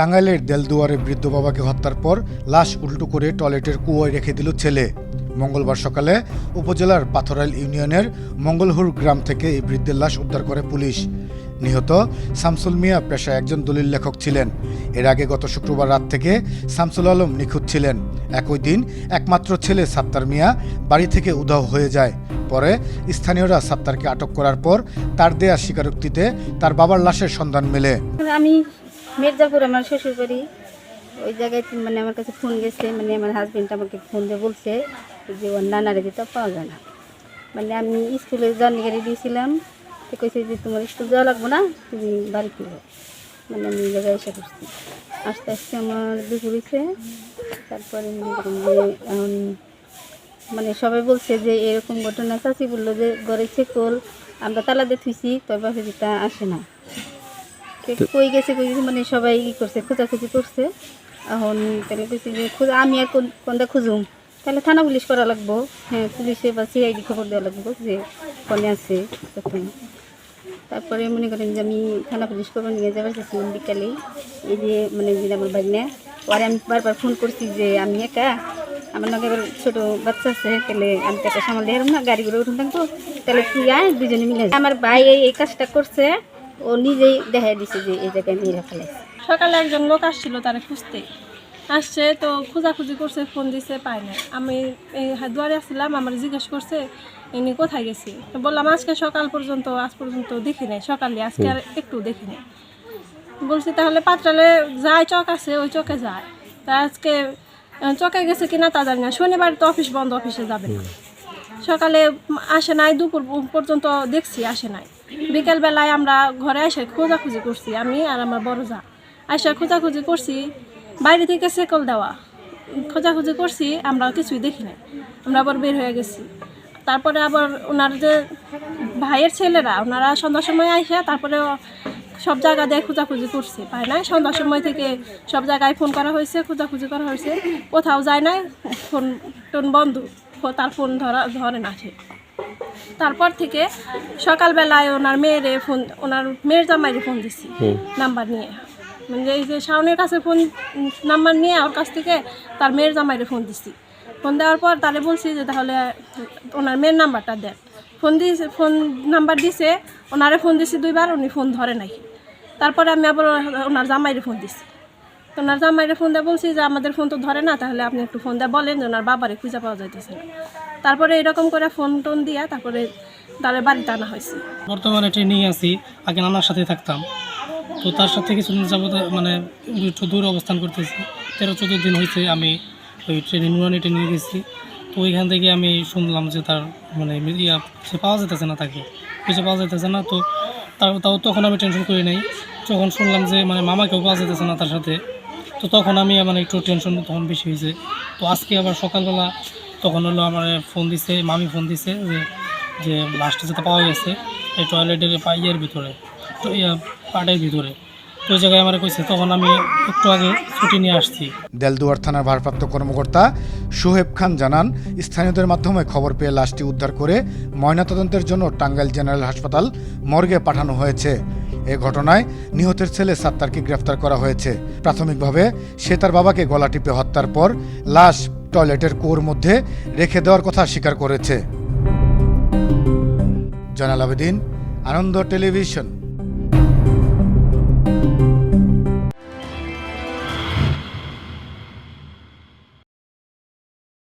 টাঙ্গাইলের দেলদুয়ারে বৃদ্ধ বাবাকে হত্যার পর লাশ উল্টো করে টয়লেটের কুয়োয় রেখে দিল ছেলে। মঙ্গলবার সকালে উপজেলার পাথরাইল ইউনিয়নের মঙ্গলহুর গ্রাম থেকে এই বৃদ্ধের লাশ উদ্ধার করে পুলিশ। নিহত শামসুল মিয়া পেশায় একজন দলিল লেখক ছিলেন। এর আগে গত শুক্রবার রাত থেকে শামসুল আলম নিখোঁজ ছিলেন। একই দিন একমাত্র ছেলে সাত্তার মিয়া বাড়ি থেকে উধাও হয়ে যায়। পরে স্থানীয়রা সাত্তারকে আটক করার পর তার দেয়া স্বীকারোক্তিতে তার বাবার লাশের সন্ধান মেলে। আমি মির্জাপুর আমার শ্বশুর বাড়ি। ওই জায়গায় মানে আমার কাছে ফোন গেছে মানে আমার হাজবেন্ড আমাকে ফোন দিয়ে বলছে যে ওর নানারে দিতে পাওয়া যায় না। মানে আমি স্কুলে জার্নি গাড়ি দিয়েছিলাম, তো কইছে যে তোমার স্কুল যাওয়া লাগবে না, তুমি বাড়ি ফিরো। মানে আমি এই জায়গায় এসে করছি আস্তে আস্তে আমার দুপুর তারপরে মনে সবাই বলছে যে এরকম ঘটনা চাচি বলল যে, ঘরে চেকল আমরা তালা দিয়ে থুইছি, তোর বাপে যেটা আসে না। কই গেছে কই গেছে মানে সবাই ই করছে, খোঁজাখুঁজি করছে। এখন তাহলে কইছে যে খোঁজা, আমি আর কোন কোনটা খুঁজুম? তাহলে থানা পুলিশ করা লাগবো। হ্যাঁ পুলিশে বা সিআইডি খবর দেওয়া লাগবো যে কনে আছে তখন। তারপরে মনে করেন যে আমি থানা পুলিশ খবর নিয়ে যাবার চাইছিলাম বিকালে। এই যে মানে যে আমার বাড়ি না পরে আমি বারবার ফোন করছি যে আমি একা। আমার নাকি এবার ছোটো বাচ্চা আছে, তাহলে আমি তো একটা সামাল দিয়ে না, গাড়ি করে উঠুন থাকব। তাহলে তুই আয়, দুজনে মিলে আমার ভাই এই কাজটা করছে। ও নিজেই দেখাই দিছে যে এই জায়গায় মেয়েরা ফেলাইছে সকালে একজন লোক আসছিল তারা খুঁজতে। আসছে তো খোঁজাখুঁজি করছে ফোন দিছে পায় না আমি এই হা- দুয়ারে আসছিলাম আমার জিজ্ঞেস করছে ইনি কোথায় গেছি? তো বললাম আজকে সকাল পর্যন্ত আজ পর্যন্ত দেখি নাই। সকালে আজকে আর একটু দেখি নাই। বলছি তাহলে পাত্রালে যায় চক আছে ওই চকে যায়। তা আজকে চকে গেছে কিনা তা জানি না। শনিবার তো অফিস বন্ধ অফিসে যাবে না। সকালে আসে নাই দুপুর পর্যন্ত দেখছি আসে নাই। বিকেলবেলায় আমরা ঘরে এসে খোঁজাখুঁজি করছি, আমি আর আমার বড় যা। আসে খোঁজাখুঁজি করছি, বাইরে থেকে সেকল দেওয়া। খোঁজাখুঁজি করছি আমরা কিছুই দেখি নাই। আমরা আবার বের হয়ে গেছি। তারপরে আবার ওনার যে ভাইয়ের ছেলেরা, ওনারা সন্ধ্যার সময় আসে তারপরে সব জায়গা দিয়ে খোঁজাখুঁজি করছে। পায় নাই, সন্ধ্যার সময় থেকে সব জায়গায় ফোন করা হয়েছে, খোঁজাখুঁজি করা হয়েছে। কোথাও যায় নাই ফোন টোন বন্ধ, তার ফোন ধরা ধরে না সে। তারপর থেকে সকালবেলায় ওনার মেয়েরে ফোন ওনার মেয়ের জামাইরে ফোন দিছি নাম্বার নিয়ে। মানে এই যে শাওনের কাছে ফোন নাম্বার নিয়ে ওর কাছ থেকে তার মেয়ের জামাইরে ফোন দিছি। ফোন দেওয়ার পর তারে বলছি যে তাহলে ওনার মেয়ের নাম্বারটা দেন। ফোন দিয়েছে ফোন নাম্বার দিছে ওনারে ফোন দিছি দুইবার উনি ফোন ধরে নাই। তারপরে আমি আবার ওনার জামাইরে ফোন দিছি। তো ওনার জামাইরে ফোন দিয়ে বলছি যে আমাদের ফোন তো ধরে না তাহলে আপনি একটু ফোন দিয়ে বলেন যে ওনার বাবারে খুঁজে পাওয়া যাইতেছে না। তারপরে এরকম করে ফোন টোন দিয়া তারপরে তারে বাড়িতে আনা হয়েছে। বর্তমানে ট্রেনিং আছি, আগে নানার সাথে থাকতাম। তো তার সাথে কিছুদিন যাবত মানে একটু দূর অবস্থান করতেছি। তেরো, চোদ্দ দিন হয়েছে আমি ওই ট্রেনিং নুরানি ট্রেনিং গেছি। তো ওইখান থেকে আমি শুনলাম যে তার মানে মিডিয়া সে পাওয়া যেতেছে না তাকে। কিছু পাওয়া যেতেছে না, তো তাও তাও তখন আমি টেনশন করি নাই। যখন শুনলাম যে মানে মামাকেও পাওয়া যেতেছে না তার সাথে, তো তখন আমি মানে একটু টেনশন তখন বেশি হয়েছে। তো আজকে আবার সকালবেলা তখন হলো আমার ফোন দিছে, মামি ফোন দিছে যে যে লাস্টে যেটা পাওয়া গেছে, এই টয়লেটের ইয়ের ভিতরে পাটের ভিতরে। তো জায়গায় আমার কইছে, তখন আমি একটু আগে ছুটি নিয়ে আসছি। দেলদুয়ার থানার ভারপ্রাপ্ত কর্মকর্তা সোহেব খান জানান, স্থানীয়দের মাধ্যমে খবর পেয়ে লাশটি উদ্ধার করে ময়নাতদন্তের জন্য টাঙ্গাইল জেনারেল হাসপাতাল মর্গে পাঠানো হয়েছে। এ ঘটনায় নিহতের ছেলে সাত্তারকে গ্রেফতার করা হয়েছে। প্রাথমিকভাবে সে তার বাবাকে গলা টিপে হত্যার পর লাশ টয়লেটের কুয়োর মধ্যে রেখে দেওয়ার কথা স্বীকার করেছে। জয়নাল আবেদিন আনন্দ টেলিভিশন।